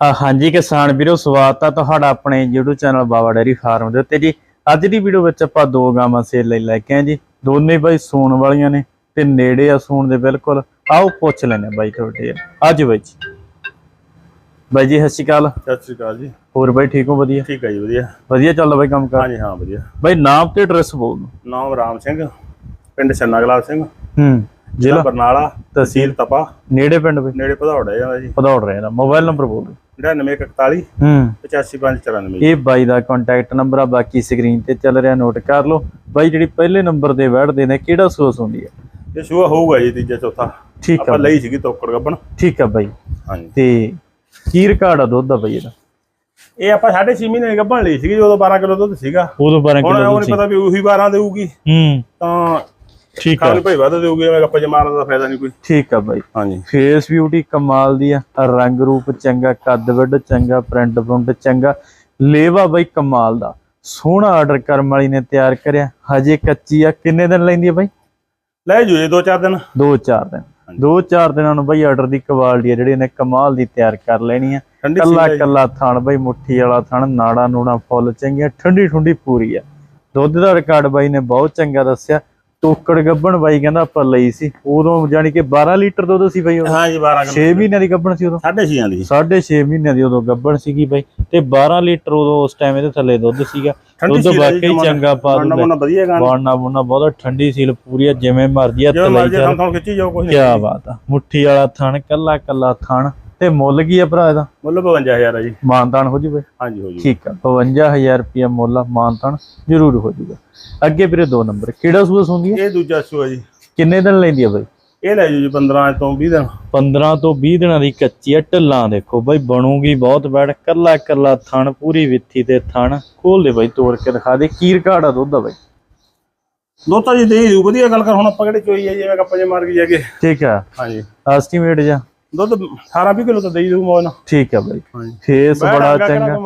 ਹਾਂਜੀ ਕਿਸਾਨ ਵੀਰੋ ਸਵਾਗਤ ਆ ਤੁਹਾਡਾ ਆਪਣੇ YouTube channel Baba dairy farm ਦੇ ਉੱਤੇ ਜੀ। ਅੱਜ ਦੀ ਵੀਡੀਓ ਵਿੱਚ ਆਪਾਂ ਦੋ ਗਾਵਾਂ ਸੇਲ ਲਈ ਲੈ ਕੇ ਆਏ ਜੀ। ਦੋਨੇ ਬਾਈ ਸੂਣ ਵਾਲੀਆਂ ਨੇ ਤੇ ਨੇੜੇ ਆ ਸੂਣ ਦੇ ਬਿਲਕੁਲ। ਆਓ ਪੁੱਛ ਲੈਣੇ ਬਾਈ ਤੁਹਾਡੇ ਅੱਜ ਬਾਈ ਜੀ। ਬਾਈ ਜੀ ਸਤਿ ਸ਼੍ਰੀ ਅਕਾਲ। ਸਤਿ ਸ਼੍ਰੀ ਅਕਾਲ ਜੀ। ਹੋਰ ਬਾਈ ਠੀਕ ਹੋ? ਵਧੀਆ? ਠੀਕ ਹੈ ਜੀ ਵਧੀਆ। ਵਧੀਆ ਚੱਲਦਾ ਬਾਈ ਕੰਮ ਕਰ? ਹਾਂਜੀ ਹਾਂ ਵਧੀਆ। ਬਾਈ ਨਾਮ ਤੇ ਐਡਰੈਸ ਬੋਲ। ਨਾਮ ਰਾਮ ਸਿੰਘ ਪਿੰਡ ਛੰਨਾ ਗੁਲਾਬ ਸਿੰਘ। ਹੂੰ ਜ਼ਿਲ੍ਹਾ ਬਰਨਾਲਾ ਤਹਿਸੀਲ ਤਪਾ। ਨੇੜੇ ਪਿੰਡ ਨੇੜੇ ਭਦੌੜ ਹੈ ਜਾਂਦਾ ਜੀ। ਪਧੌੜ ਰਹੇ ਮੋਬਾਈਲ ਨੰਬਰ ਬੋਲ ਦਿਓ। 9141 ਹੂੰ। 85594 ਇਹ ਬਾਈ ਦਾ ਕੰਟੈਕਟ ਨੰਬਰ ਆ ਬਾਕੀ ਸਕਰੀਨ ਤੇ ਚੱਲ ਰਿਹਾ ਨੋਟ ਕਰ ਲਓ। ਬਾਈ ਜਿਹੜੀ ਪਹਿਲੇ ਨੰਬਰ ਦੇ ਬੈਠਦੇ ਨੇ ਕਿਹੜਾ ਸੋਸ ਹੁੰਦੀ ਹੈ ਇਹ ਸ਼ੂਆ ਹੋਊਗਾ ਜੀ ਤੀਜਾ ਚੌਥਾ। ਠੀਕ ਆ ਆਪਾਂ ਲਈ ਸੀਗੀ ਤੋਕੜ ਗੱਬਣ। ਠੀਕ ਆ ਬਾਈ। ਹਾਂਜੀ। ਤੇ ਕੀ ਰਿਕਾਰਡ ਆ ਦੁੱਧ ਦਾ ਬਾਈ ਇਹਦਾ? ਇਹ ਆਪਾਂ 6.5 ਮਹੀਨੇ ਗੱਬਣ ਲਈ ਸੀਗੀ ਜਦੋਂ 12 ਕਿਲੋ ਦੁੱਧ ਸੀਗਾ। ਉਦੋਂ 12 ਹੁਣ ਕਿਲੋ ਉਹ ਨਹੀਂ ਪਤਾ ਵੀ ਉਹੀ 12 ਦੇਊਗੀ। ਹੂੰ। ਤਾਂ ਠੀਕ ਆ। ਭਾਈ ਵੱਧ ਦੇਊਗੀ ਮੈਂ ਗੱਪਾ ਜਮਾਰਨ ਦਾ ਫਾਇਦਾ ਨਹੀਂ ਕੋਈ। ਠੀਕ ਆ ਬਾਈ। ਹਾਂਜੀ। ਫੇਸ ਬਿਊਟੀ ਕਮਾਲ ਦੀ ਆ। ਰੰਗ ਰੂਪ ਚੰਗਾ ਕੱਦ ਵੱਡ ਚੰਗਾ ਪ੍ਰਿੰਟ ਪ੍ਰਿੰਟ ਚੰਗਾ। ਲੇਵਾ ਬਾਈ ਕਮਾਲ ਦਾ। ਸੋਹਣਾ ਆਰਡਰ ਕਰਮ ਵਾਲੀ ਨੇ ਤਿਆਰ ਕਰਿਆ। ਹਜੇ ਕੱਚੀ ਆ। ਕਿੰਨੇ ਦਿਨ ਲੈਂਦੀ ਆ ਬਾਈ? ਲੈ ਜੂ ਦੋ ਚਾਰ ਦਿਨ। 2-4 ਦਿਨ 2-4 ਦਿਨਾਂ ਨੂੰ ਬਾਈ ਆਰਡਰ ਦੀ ਕੁਆਲਿਟੀ ਆ ਜਿਹੜੀ ਇਹਨੇ ਕਮਾਲ ਦੀ ਤਿਆਰ ਕਰ ਲੈਣੀ ਆ। ਕੱਲਾ ਕੱਲਾ ਥਣ ਬਾਈ ਮੁੱਠੀ ਵਾਲਾ ਥਣ ਨਾੜਾ ਨੂੜਾ ਫੁੱਲ ਚੰਗੀਆਂ ਠੰਡੀ ਠੁੰਡੀ ਪੂਰੀ ਆ। ਦੁੱਧ ਦਾ ਰਿਕਾਰਡ ਬਾਈ ਨੇ ਬਹੁਤ ਚੰਗਾ ਦੱਸਿਆ। ਟੋਕੜ ਗੱਬਣ ਬਾਈ ਕਹਿੰਦਾ ਆਪਾਂ ਲਈ ਸੀ। ਉਦੋਂ ਜਾਨੀ ਕਿ 12 ਲੀਟਰ ਦੁੱਧ ਸੀ ਬਾਈ ਉਹ ਹਾਂ ਜੀ 12 6 ਮਹੀਨਿਆਂ ਦੀ ਗੱਬਣ ਸੀ ਉਦੋਂ। ਸਾਢੇ ਛੇ ਆਂਦੀ ਸਾਢੇ 6 ਮਹੀਨਿਆਂ ਦੀ ਉਦੋਂ ਗੱਬਣ ਸੀਗੀ ਬਾਈ। ਤੇ 12 ਲੀਟਰ ਉਦੋਂ ਉਸ ਟਾਈਮ ਇਹਦੇ ਥੱਲੇ ਦੁੱਧ ਸੀਗਾ। ਦੁੱਧ ਵਾਕਈ ਚੰਗਾ ਪਾ ਦਿੰਦਾ। ਬਣਨਾ ਵਧੀਆ ਗਾਣਾ ਬਾਣਾ ਬੁਣਾ ਬਹੁਤ ਠੰਡੀ ਸੀਲ ਪੂਰੀ ਆ ਜਿਵੇਂ ਮਰਜ਼ੀ ਹੱਥ ਜਦੋਂ ਲਈ ਮਰਜ਼ੀ ਚੱਲ ਤੁਹਾਨੂੰ ਖਿੱਚੀ ਜਾਓ ਕੁਝ ਕੀ ਬਾਤ ਆ। ਮੁੱਠੀ ਵਾਲਾ ਥਣ ਕੱਲਾ ਕੱਲਾ ਥਣ। ਤੇ ਮੁੱਲ ਕੀ ਆ ਭਰਾ ਇਹਦਾ? ਮੁੱਲ 52000 ਹੈ ਜੀ। ਮਾਨਤਾਨ ਹੋ ਜੂ ਬਾਈ ਹਾਂਜੀ ਹੋ ਜੀ ਠੀਕ ਆ 52000 ਰੁਪਿਆ ਮੁੱਲ ਆ, ਮਾਨਤਾਨ ਜ਼ਰੂਰ ਹੋ ਜੂਗਾ। ਅੱਗੇ ਵੀਰੇ ਦੋ ਨੰਬਰ ਕਿਹੜਾ ਹੁੰਦੀ ਹੈ ਇਹ ਦੂਜਾ ਸੂਆ ਜੀ। ਕਿੰਨੇ ਦਿਨ ਲੈਂਦੀ ਆ ਬਾਈ? ਇਹ ਲੈ ਜੂ ਜੀ 15 ਤੋਂ 20 ਦਿਨ। 15 ਤੋਂ 20 ਦਿਨਾਂ ਦੀ ਕੱਚੀ ਆ ਢਿੱਲਾਂ ਦੇਖੋ ਬਾਈ ਬਣੂਗੀ ਬਹੁਤ ਬੈੜ ਕੱਲਾ ਕੱਲਾ ਥਣ ਪੂਰੀ ਵਿੱਥੀ ਤੇ ਥਣ। ਖੋਲ ਦੇ ਬਾਈ ਤੋੜ ਕੇ ਦਿਖਾ ਦੇ ਕੀ ਰਿਕਾਰਡ ਆ ਦੁੱਧ ਦਾ ਬਾਈ? ਦੋਤਾ ਜੀ ਦੇ ਦੂ ਵਧੀਆ ਗੱਲ ਕਰ ਹੁਣ ਆਪਾਂ ਕਿਹੜੇ ਚੋਈ ਆ ਜਿਵੇਂ ਕੱਪਾ ਜੇ ਮਾਰ ਕੇ ਜਾ ਕੇ ਠੀਕ ਆ। ਹਾਂਜੀ। ਐਸਟੀਮੇਟ ਜਾ। ਦੁੱਧ 18 20 ਕਿਲੋ ਤਾਂ ਦੇ ਦੂ ਮੋਨ ਠੀਕ ਆ ਬਾਈ। ਫੇਸ ਬੜਾ ਚੰਗਾ।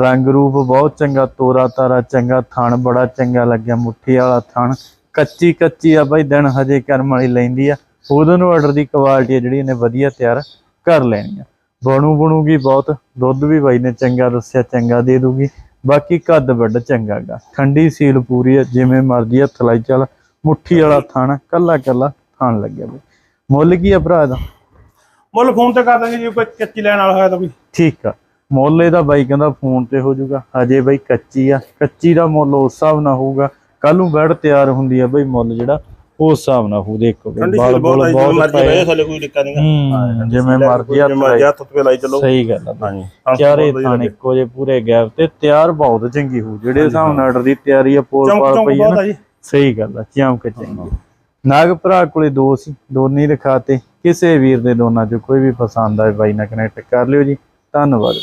ਰੰਗ ਰੂਪ ਬਹੁਤ ਚੰਗਾ ਤੋਰਾ ਤਾਰਾ ਚੰਗਾ ਥਣ ਬੜਾ ਚੰਗਾ ਲੱਗਿਆ ਮੁੱਠੀ ਵਾਲਾ ਥਣ। ਕੱਚੀ ਕੱਚੀ ਆ ਬਾਈ ਦਿਨ ਹਜੇ ਕਰਮ ਵਾਲੀ ਲੈਂਦੀ ਆ। ਉਹਦੋਂ ਨੂੰ ਆਰਡਰ ਦੀ ਕੁਆਲਿਟੀ ਆ ਜਿਹੜੀ ਇਹਨੇ ਵਧੀਆ ਤਿਆਰ ਕਰ ਲੈਣੀ ਆ। ਬਣੂ ਬਣੂਗੀ ਬਹੁਤ ਦੁੱਧ ਵੀ ਬਾਈ ਨੇ ਚੰਗਾ ਦੱਸਿਆ ਚੰਗਾ ਦੇ ਦੂਗੀ ਬਾਕੀ ਕੱਦ ਵੱਡ ਚੰਗਾਗਾ ਠੰਡੀ ਸੀਲ ਪੂਰੀ ਆ ਜਿਵੇਂ ਮਰਜ਼ੀ ਹੱਥ ਲਾਈ ਚੱਲ। ਮੁੱਠੀ ਵਾਲਾ ਥਣ ਕੱਲਾ ਕੱਲਾ ਥਣ ਲੱਗਿਆ ਬਾਈ। ਮੁੱਲ ਕੀ ਆ ਭਰਾ ਦਾ ਮੁੱਲ ਫੋਨ ਤੇ ਕਰ ਦਾਂਗੇ ਜੀ ਕੋਈ ਕੱਚੀ ਲੈਣ ਵਾਲਾ ਹੋਇਆ ਤਾਂ ਕੋਈ ਠੀਕ ਆ। ਮੁੱਲ ਇਹਦਾ ਬਾਈ ਕਹਿੰਦਾ ਫੋਨ ਤੇ ਹੋ ਜਾਊਗਾ। ਹਜੇ ਬਾਈ ਕੱਚੀ ਆ। ਕੱਚੀ ਦਾ ਮੁੱਲ ਉਸ ਹਿਸਾਬ ਨਾਲ ਹੋਊਗਾ। ਕੱਲ ਨੂੰ ਬੈੜ ਤਿਆਰ ਹੁੰਦੀ ਆ ਬਾਈ ਮੁੱਲ ਜਿਹੜਾ ਉਸ ਹਿਸਾਬ ਨਾਲ ਹੋ ਦੇਖੋ ਬਾਲ ਬੁਲ ਬਹੁਤ ਮਰਜ਼ੀ ਬਹਿ ਥੱਲੇ ਕੋਈ ਦਿੱਕਤ ਨਹੀਂ ਹੂੰ ਜਿਵੇਂ ਮਰਜ਼ੀ ਹੱਥ ਲਾਈ। ਹੱਥ ਤੇ ਲਾਈ ਚਲੋ। ਸਹੀ ਗੱਲ ਆ। ਹਾਂਜੀ। ਚਾਰੇ ਥਾਣੇ ਇੱਕੋ ਜੇ ਪੂਰੇ ਗੈਪ ਤੇ ਤਿਆਰ ਬਹੁਤ ਚੰਗੀ ਹੋ ਜਿਹੜੇ ਹਿਸਾਬ ਨਾਲ ਆਰਡਰ ਦੀ ਤਿਆਰੀ ਆ ਪੋਲ ਪਾਲ ਪਈ ਆ ਆ ਜੀ। ਸਹੀ ਗੱਲ ਆ ਚਮਕ ਚੰਗੀ ਨਾਗ ਭਰਾ ਕੋਲੇ ਦੋ ਸੀ ਦੋਨੇ ਹੀ ਦਿਖਾਤੇ ਕਿਸੇ ਵੀਰ ਦੇ ਦੋਨਾਂ ਚੋਂ ਕੋਈ ਵੀ ਪਸੰਦ ਆਏ ਬਾਈ ਨਾਲ ਕਨੈਕਟ ਕਰ ਲਿਓ ਜੀ। ਧੰਨਵਾਦ।